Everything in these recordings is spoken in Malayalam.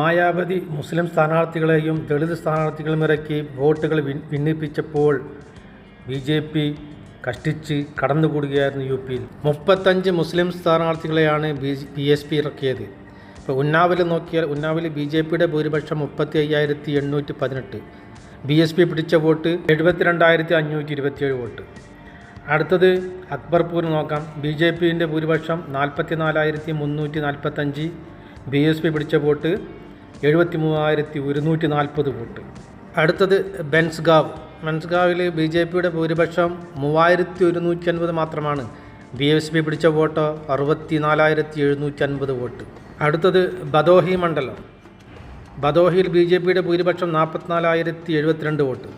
മായാവതി മുസ്ലിം സ്ഥാനാർത്ഥികളെയും ദളിത് സ്ഥാനാർത്ഥികളും ഇറക്കി വോട്ടുകൾ ഭിന്നിപ്പിച്ചപ്പോൾ ബി ജെ പി കഷ്ടിച്ച് കടന്നുകൂടുകയായിരുന്നു യു പിയിൽ മുപ്പത്തഞ്ച് മുസ്ലിം സ്ഥാനാർത്ഥികളെയാണ് ബി ബി എസ് പി ഇറക്കിയത്. ഇപ്പോൾ ഉന്നാവിൽ നോക്കിയാൽ ഉന്നാവിൽ ബി ജെ പിയുടെ ഭൂരിപക്ഷം മുപ്പത്തി അയ്യായിരത്തി എണ്ണൂറ്റി പതിനെട്ട് ബി എസ് പി പിടിച്ച വോട്ട് എഴുപത്തിരണ്ടായിരത്തി അഞ്ഞൂറ്റി ഇരുപത്തിയേഴ് വോട്ട്. അടുത്തത് അക്ബർപൂർ നോക്കാം. ബി ജെ പിന്റെ ഭൂരിപക്ഷം നാൽപ്പത്തി നാലായിരത്തി മുന്നൂറ്റി നാൽപ്പത്തഞ്ച് ബി എസ് പി പിടിച്ച വോട്ട് എഴുപത്തി മൂവായിരത്തി ഒരുന്നൂറ്റി നാൽപ്പത് വോട്ട്. അടുത്തത് ബെൻസ്ഗാവ്. ബെൻസ്ഗാവിൽ ബി ജെ പിയുടെ ഭൂരിപക്ഷം മൂവായിരത്തി ഒരുന്നൂറ്റി അൻപത് മാത്രമാണ്. ബി എസ് പി പിടിച്ച വോട്ട് അറുപത്തി നാലായിരത്തി എഴുന്നൂറ്റി അൻപത് വോട്ട്. അടുത്തത് ബദോഹി മണ്ഡലം. ബദോഹിയിൽ ബി ജെ പിയുടെ ഭൂരിപക്ഷം നാൽപ്പത്തിനാലായിരത്തി എഴുപത്തിരണ്ട് vote.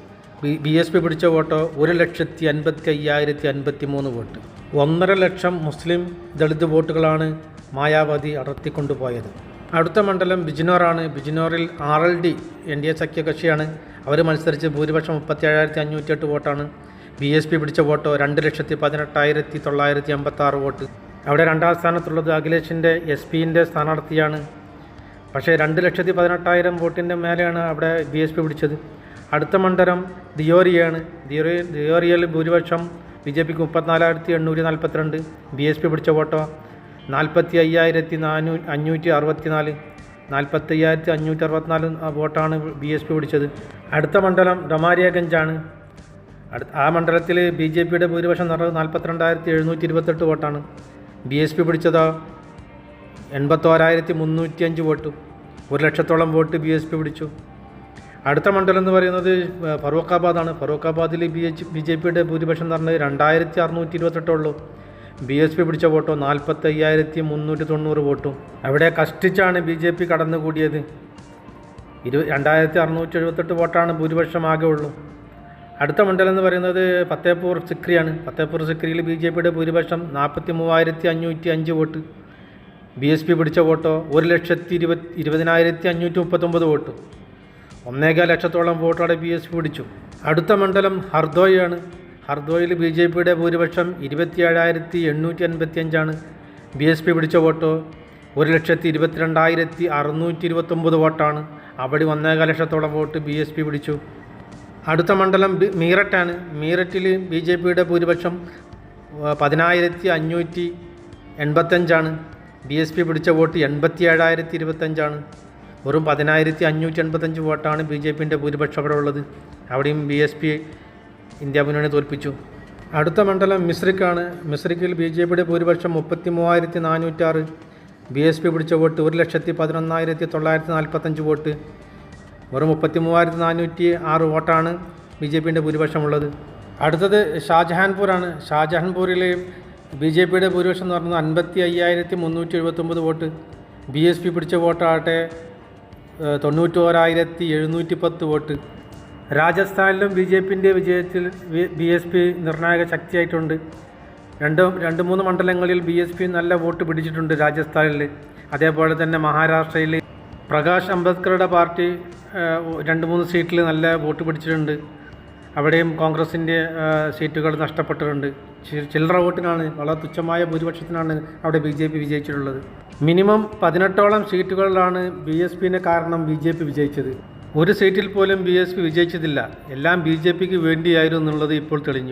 B B S P പിടിച്ച വോട്ട് ഒരു ലക്ഷത്തി അൻപത്തി അയ്യായിരത്തി അൻപത്തി മൂന്ന് വോട്ട്. ഒന്നര ലക്ഷം മുസ്ലിം ദളിത് വോട്ടുകളാണ് മായാവതി അടർത്തിക്കൊണ്ടുപോയത്. അടുത്ത മണ്ഡലം ബിജ്നോറാണ്. ബിജ്നോറിൽ R L D N D A സഖ്യകക്ഷിയാണ്. അവർ മത്സരിച്ച് ഭൂരിപക്ഷം മുപ്പത്തി ഏഴായിരത്തി അഞ്ഞൂറ്റിയെട്ട് വോട്ടാണ്. ബി എസ് പി പിടിച്ച വോട്ടോ രണ്ട് ലക്ഷത്തി പതിനെട്ടായിരത്തി തൊള്ളായിരത്തി അമ്പത്തി ആറ് വോട്ട്. അവിടെ രണ്ടാം സ്ഥാനത്തുള്ളത് അഖിലേഷിന്റെ എസ് പിന്റെ സ്ഥാനാർത്ഥിയാണ്. പക്ഷേ രണ്ട് ലക്ഷത്തി പതിനെട്ടായിരം വോട്ടിന്റെ മേലെയാണ് അവിടെ ബി എസ് പി പിടിച്ചത്. അടുത്ത മണ്ഡലം ദിയോറിയാണ്. ദിയോറി ദിയോറിയയിൽ ഭൂരിപക്ഷം ബി ജെ പിക്ക് മുപ്പത്തിനാലായിരത്തി എണ്ണൂറ്റി നാൽപ്പത്തിരണ്ട് ബി എസ് പി പിടിച്ച വോട്ടോ നാൽപ്പത്തി അയ്യായിരത്തി നാനൂ അഞ്ഞൂറ്റി അറുപത്തി നാല് നാൽപ്പത്തി അയ്യായിരത്തി അഞ്ഞൂറ്റി അറുപത്തിനാല് വോട്ടാണ് ബി എസ് പി പിടിച്ചത്. അടുത്ത മണ്ഡലം ഡൊമാരിയഗഞ്ചാണ് അടുത്ത ആ മണ്ഡലത്തിൽ ബി ജെ പിയുടെ ഭൂരിപക്ഷം നടന്നത് നാൽപ്പത്തിരണ്ടായിരത്തി എഴുന്നൂറ്റി ഇരുപത്തെട്ട് വോട്ടാണ്. ബി എസ് പി പിടിച്ചതോ എൺപത്തോരായിരത്തി മുന്നൂറ്റി അഞ്ച് വോട്ടും. ഒരു ലക്ഷത്തോളം വോട്ട് ബി എസ് പി പിടിച്ചു. അടുത്ത മണ്ഡലം എന്ന് പറയുന്നത് ഫറൂഖാബാദാണ്. ഫറൂഖാബാദിൽ ബി എച്ച് ബി ജെ പിയുടെ ഭൂരിപക്ഷം പറഞ്ഞത് രണ്ടായിരത്തി അറുന്നൂറ്റി ഇരുപത്തെട്ടുള്ളൂ ബി എസ് പി പിടിച്ച വോട്ടോ? നാൽപ്പത്തി അയ്യായിരത്തി മുന്നൂറ്റി തൊണ്ണൂറ് വോട്ടും. അവിടെ കഷ്ടിച്ചാണ് ബി ജെ പി കടന്നുകൂടിയത്. ഇരു രണ്ടായിരത്തി അറുന്നൂറ്റി എഴുപത്തെട്ട് വോട്ടാണ് ഭൂരിപക്ഷം ആകെ ഉള്ളൂ. അടുത്ത മണ്ഡലം എന്ന് പറയുന്നത് ഫത്തേപ്പൂർ സിക്രിയാണ്. ഫത്തേപ്പൂർ സിക്രിയിൽ ബി ജെ പിയുടെ ഭൂരിപക്ഷം നാൽപ്പത്തി മൂവായിരത്തി അഞ്ഞൂറ്റി അഞ്ച് വോട്ട്. ബി എസ് പി പിടിച്ച വോട്ടോ? ഒരു ലക്ഷത്തി ഇരുപത് ഇരുപതിനായിരത്തി അഞ്ഞൂറ്റി മുപ്പത്തൊമ്പത് വോട്ട്. ഒന്നേകാൽ ലക്ഷത്തോളം വോട്ടോടെ ബി എസ് പി പിടിച്ചു. അടുത്ത മണ്ഡലം ഹർദോയാണ് ഹർദോയിൽ ബി ജെ പിയുടെ ഭൂരിപക്ഷം ഇരുപത്തി ഏഴായിരത്തി എണ്ണൂറ്റി അൻപത്തി അഞ്ചാണ് ബി എസ് പി പിടിച്ച വോട്ടോ ഒരു ലക്ഷത്തി ഇരുപത്തിരണ്ടായിരത്തി അറുന്നൂറ്റി ഇരുപത്തൊമ്പത് വോട്ടാണ്. അവിടെ ഒന്നേകാൽ ലക്ഷത്തോളം വോട്ട് ബി എസ് പി പിടിച്ചു. അടുത്ത മണ്ഡലം മീററ്റാണ്. മീററ്റിൽ ബി ജെ പിയുടെ ഭൂരിപക്ഷം പതിനായിരത്തി അഞ്ഞൂറ്റി എൺപത്തഞ്ചാണ് ബി എസ് പി പിടിച്ച വോട്ട് എൺപത്തി ഏഴായിരത്തി ഇരുപത്തഞ്ചാണ് വെറും പതിനായിരത്തി അഞ്ഞൂറ്റി എൺപത്തഞ്ച് വോട്ടാണ് ബി ജെ പിന്റെ ഭൂരിപക്ഷം അവിടെ ഉള്ളത്. അവിടെയും ബി എസ് പി ഇന്ത്യ മുന്നണി തോൽപ്പിച്ചു. അടുത്ത മണ്ഡലം മിസ്രിക്കാണ് മിസ്രിക്കിൽ ബി ജെ പിയുടെ ഭൂരിപക്ഷം മുപ്പത്തി മൂവായിരത്തി നാനൂറ്റാറ് ബി എസ് പി പിടിച്ച വോട്ട് ഒരു ലക്ഷത്തി പതിനൊന്നായിരത്തി തൊള്ളായിരത്തി നാൽപ്പത്തഞ്ച് വോട്ട്. വെറും മുപ്പത്തി മൂവായിരത്തി നാനൂറ്റി ആറ് വോട്ടാണ് ബി ജെ പിന്റെ ഭൂരിപക്ഷമുള്ളത്. അടുത്തത് ഷാജഹാൻപൂരാണ്. ഷാജഹാൻപൂരിൽ ബി ജെ പിയുടെ ഭൂരിപക്ഷം എന്ന് പറയുന്നത് അൻപത്തി അയ്യായിരത്തി മുന്നൂറ്റി എഴുപത്തൊമ്പത് വോട്ട്. ബി എസ് പി പിടിച്ച വോട്ടാകട്ടെ തൊണ്ണൂറ്റോരായിരത്തി എഴുന്നൂറ്റി പത്ത് വോട്ട്. രാജസ്ഥാനിലും ബി ജെ പിന്റെ വിജയത്തിൽ ബി എസ് പി നിർണായക ശക്തിയായിട്ടുണ്ട്. രണ്ട് രണ്ട് മൂന്ന് മണ്ഡലങ്ങളിൽ ബി എസ് പി നല്ല വോട്ട് പിടിച്ചിട്ടുണ്ട് രാജസ്ഥാനിൽ. അതേപോലെ തന്നെ മഹാരാഷ്ട്രയിൽ പ്രകാശ് അംബേദ്കറുടെ പാർട്ടി രണ്ട് മൂന്ന് സീറ്റിൽ നല്ല വോട്ട് പിടിച്ചിട്ടുണ്ട്. അവിടെയും കോൺഗ്രസിന്റെ സീറ്റുകൾ നഷ്ടപ്പെട്ടിട്ടുണ്ട്. ചില്ലറ വോട്ടിനാണ് വളരെ തുച്ഛമായ ഭൂരിപക്ഷത്തിനാണ് അവിടെ ബി ജെ പി വിജയിച്ചിട്ടുള്ളത്. മിനിമം പതിനെട്ടോളം സീറ്റുകളിലാണ് ബി എസ് പിന്നെ കാരണം ബി ജെ പി വിജയിച്ചത്. ഒരു സീറ്റിൽ പോലും ബി എസ് പി വിജയിച്ചതില്ല. എല്ലാം ബി ജെ പിക്ക് വേണ്ടിയായിരുന്നു എന്നുള്ളത് ഇപ്പോൾ തെളിഞ്ഞു.